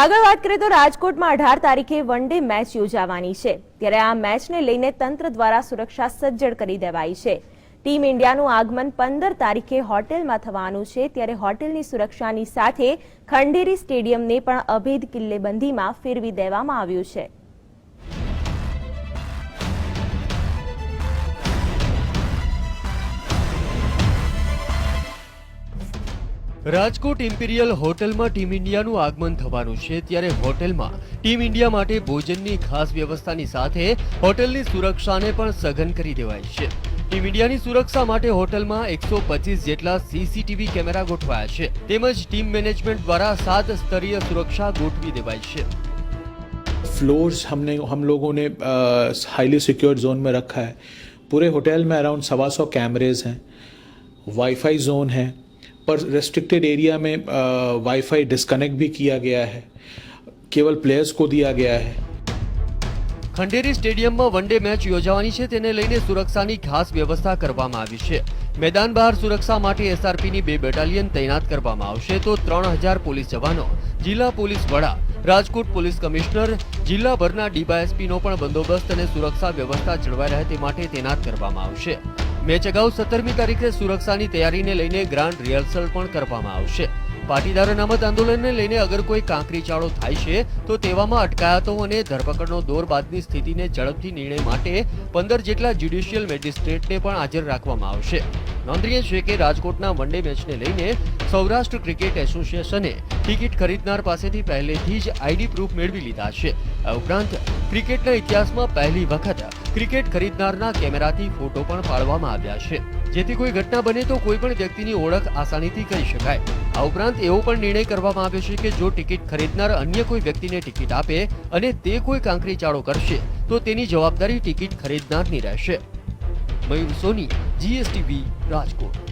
આગળ વાત કરીએ તો રાજકોટમાં અઢાર તારીખે વન ડે મેચ યોજાવાની છે. ત્યારે આ મેચને લઈને તંત્ર દ્વારા સુરક્ષા સજ્જડ કરી દેવાઈ છે. ટીમ ઇન્ડિયાનું આગમન પંદર તારીખે હોટેલમાં થવાનું છે. ત્યારે હોટેલની સુરક્ષાની સાથે ખંડેરી સ્ટેડિયમને પણ અભેદ કિલ્લેબંધીમાં ફેરવી દેવામાં આવ્યું છે. રાજકોટ ઇમ્પિરિયલ હોટલમાં ટીમ ઇન્ડિયાનું આગમન થવાનું છે ત્યારે હોટલમાં ટીમ ઇન્ડિયા માટે ભોજનની ખાસ વ્યવસ્થાની સાથે હોટલની સુરક્ષાને પણ સઘન કરી દેવાઈ છે ટીમ ઇન્ડિયાની સુરક્ષા માટે હોટલમાં એકસો પચીસ જેટલા સીસીટીવી કેમેરા ગોઠવાયા છે તેમજ ટીમ મેનેજમેન્ટ દ્વારા સાત સ્તરીય સુરક્ષા ગોઠવી દેવાઈ છે फ्लोर्स हमने हम लोगों ने हाईली सिक्योर्ड जोन में रखा है पूरे होटल में अराउंड सवा सौ कैमरेज हैं वाईफाई जोन है पर रेस्ट्रिक्टेड एरिया में वाईफाई डिस्कनेक्ट भी किया गया है केवल प्लेयर्स को दिया गया है ખંડેરી સ્ટેડિયમમાં વન ડે મેચ યોજાવાની છે તેને લઈને સુરક્ષાની ખાસ વ્યવસ્થા કરવામાં આવી છે મેદાન બહાર સુરક્ષા માટે એસઆરપીની બે બેટાલિયન તૈનાત કરવામાં આવશે તો ત્રણ હજાર પોલીસ જવાનો જિલ્લા પોલીસ વડા રાજકોટ પોલીસ કમિશનર જિલ્લાભરના ડીવાયએસપીનો પણ બંદોબસ્ત અને સુરક્ષા વ્યવસ્થા જળવાઈ રહે તે માટે તૈનાત કરવામાં આવશે. મેચ અગાઉ સત્તરમી તારીખે સુરક્ષાની તૈયારીને લઈને ગ્રાન્ડ રિહર્સલ પણ કરવામાં આવશે. પાટીદાર અનામત આંદોલનને લઈને અગર કોઈ કાંકરી ચાળો થાય છે, તો તેવામાં અટકાયતો અને ધરપકડનો દોર બાદની સ્થિતિને ઝડપથી નિર્ણય માટે પંદર જેટલા જ્યુડિશિયલ મેજિસ્ટ્રેટને પણ હાજર રાખવામાં આવશે. નોંધનીય છે કે રાજકોટના વન ડે મેચને લઈને સૌરાષ્ટ્ર ક્રિકેટ એસોસિએશને ટિકિટ ખરીદનાર પાસેથી પહેલેથી જ આઈડી પ્રૂફ મેળવી લીધા છે. આ ઉપરાંત ક્રિકેટના ઇતિહાસમાં પહેલી વખત ક્રિકેટ ખરીદનારના કેમેરાથી ફોટો પણ પાડવામાં આવ્યા છે. જેથી કોઈ ઘટના બને તો કોઈ પણ વ્યક્તિની ઓળખ આસાનીથી કરી શકાય. આ ઉપરાંત એવો પણ નિર્ણય કરવામાં આવ્યો છે કે જો ટિકિટ ખરીદનાર અન્ય કોઈ વ્યક્તિને ટિકિટ આપે અને તે કોઈ કાંકરી ચાળો કરશે, તો તેની જવાબદારી ટિકિટ ખરીદનારની રહેશે. મયુર સોની જીએસટીવી રાજકોટ.